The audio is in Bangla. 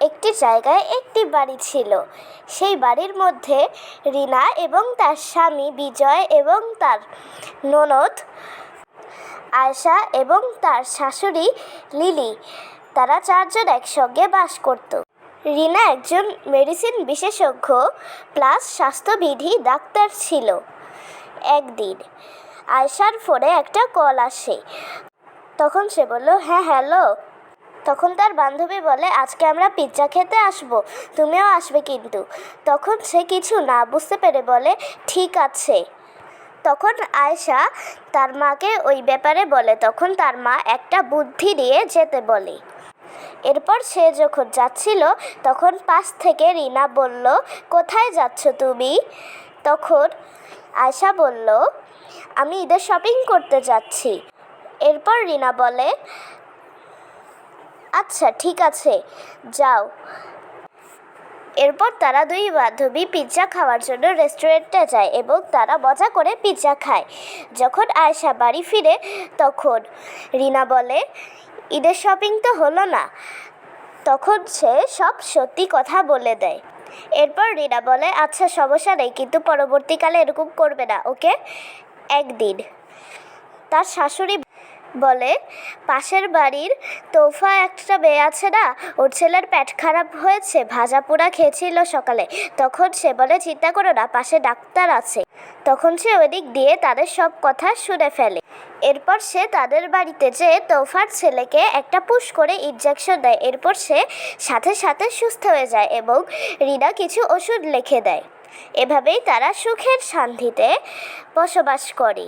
একটি জায়গায় একটি বাড়ি ছিল। সেই বাড়ির মধ্যে রিনা এবং তার স্বামী বিজয় এবং তার ননদ আয়শা এবং তার শাশুড়ি লিলি, তারা চারজন একসঙ্গে বাস করত। রিনা একজন মেডিসিন বিশেষজ্ঞ প্লাস স্বাস্থ্যবিধি ডাক্তার ছিল। একদিন আয়শার ফোনে একটা কল আসে। তখন সে বলল হ্যাঁ হ্যালো। তখন তার বান্ধবী বলে, আজকে আমরা পিৎজা খেতে আসব, তুমিও আসবে কিন্তু। তখন সে কিছু না বুঝতে পেরে বলে, ঠিক আছে। তখন আয়শা তার মাকে ওই ব্যাপারে বলে, তখন তার মা একটা বুদ্ধি দিয়ে যেতে বলে। এরপর সে যখন যাচ্ছিল, তখন পাশ থেকে রিনা বলল, কোথায় যাচ্ছ তুমি? তখন আয়শা বলল, আমি ঈদের শপিং করতে যাচ্ছি। এরপর রিনা বলে আচ্ছা ঠিক আছে। যাও। এরপর তারা দুই বান্ধবী পিৎজা খাওয়ার জন্য রেস্টুরেন্টে যায় এবং তারা মজা করে পিৎজা খায়। যখন আয়শা বাড়ি ফিরে, তখন রিনা বলে, ঈদের শপিং তো হলো না। তখন সে সব সত্যি কথা বলে দেয়। এরপর রিনা বলে আচ্ছা সমস্যা নেই, কিন্তু পরবর্তীকালে এরকম করবে না, ওকে? একদিন তার শাশুড়ি বলে, পাশের বাড়ির তোফা একটা মেয়ে আছে না, ওর ছেলের পেট খারাপ হয়েছে, ভাজা পোড়া খেয়েছিল সকালে। তখন সে বলে, চিন্তা করো না, পাশে ডাক্তার আছে। তখন সে ওদিক দিয়ে তাদের সব কথা শুনে ফেলে। এরপর সে তাদের বাড়িতে যেয়ে তোফার ছেলেকে একটা পুশ করে ইনজেকশন দেয়। এরপর সে সাথে সাথে সুস্থ হয়ে যায় এবং রিনা কিছু ওষুধ লিখে দেয়। এভাবেই তারা সুখের শান্তিতে বসবাস করে।